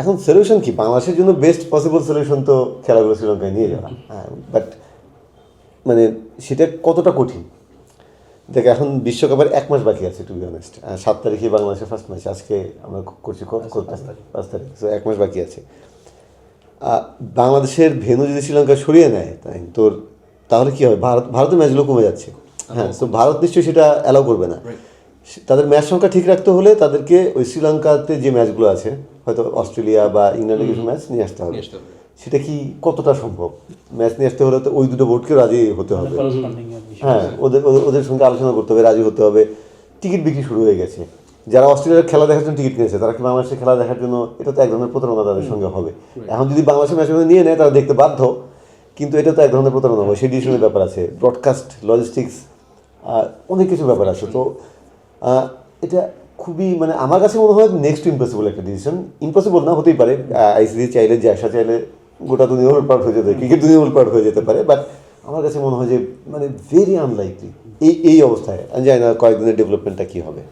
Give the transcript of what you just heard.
এখন সলিউশন কি? বাংলাদেশের জন্য বেস্ট পসিবল সলিউশন তো খেলাগুলো শ্রীলঙ্কায় নিয়ে যাওয়া। হ্যাঁ বাট মানে সেটা কতটা কঠিন? দেখ এখন বিশ্বকাপের এক মাস বাকি আছে টু বি অনেস্ট সাত তারিখে বাংলাদেশের ফার্স্ট ম্যাচ আজকে আমরা করছি? পাঁচ তারিখ। তো এক মাস বাকি আছে। বাংলাদেশের ভেনু যদি শ্রীলঙ্কা সরিয়ে নেয় তাই তোর তাহলে কি হবে? ভারত ভারতের ম্যাচগুলো কমে যাচ্ছে। হ্যাঁ তো ভারত নিশ্চয়ই সেটা অ্যালাউ করবে না। তাদের ম্যাচ সংখ্যা ঠিক রাখতে হলে তাদেরকে ওই শ্রীলঙ্কাতে যে ম্যাচগুলো আছে হয়তো অস্ট্রেলিয়া বা ইংল্যান্ডের কিছু ম্যাচ নিয়ে আসতে হবে। সেটা কি কতটা সম্ভব? ম্যাচ নিয়ে আসতে হলে তো ওই দুটো বোর্ডকে রাজি হতে হবে। হ্যাঁ ওদের ওদের- ওদের সঙ্গে আলোচনা করতে হবে রাজি হতে হবে। টিকিট বিক্রি শুরু হয়ে গেছে। যারা অস্ট্রেলিয়ার খেলা দেখার জন্য টিকিট কিনেছে তারা কি বাংলাদেশের খেলা দেখার জন্য এটা তো এক ধরনের প্রতারণা তাদের সঙ্গে হবে। এখন যদি বাংলাদেশের ম্যাচগুলো নিয়ে নেয় তারা দেখতে বাধ্য। কিন্তু এটা তো এক ধরনের প্রতারণা হবে। সেই ডিসিশনের ব্যাপার আছে। ব্রডকাস্ট লজিস্টিক্স অনেক কিছু ব্যাপার আছে। তো এটা খুবই মানে আমার কাছে মনে হয় নেক্সট ইম্পসিবল একটা ডিসিশন ইম্পসিবল না, হতেই পারে। আইসিসি চাইলে জ্যাসা চাইলে গোটা দুনিয়া পার্ট হয়ে যেতে পারে ক্রিকেট দুনিয়া পার্ট হয়ে যেতে পারে বাট আমার কাছে মনে হয় যে মানে ভেরি আনলাইকলি এই এই অবস্থায়। আমি জানি না কয়েকদিনের ডেভেলপমেন্টটা কী হবে?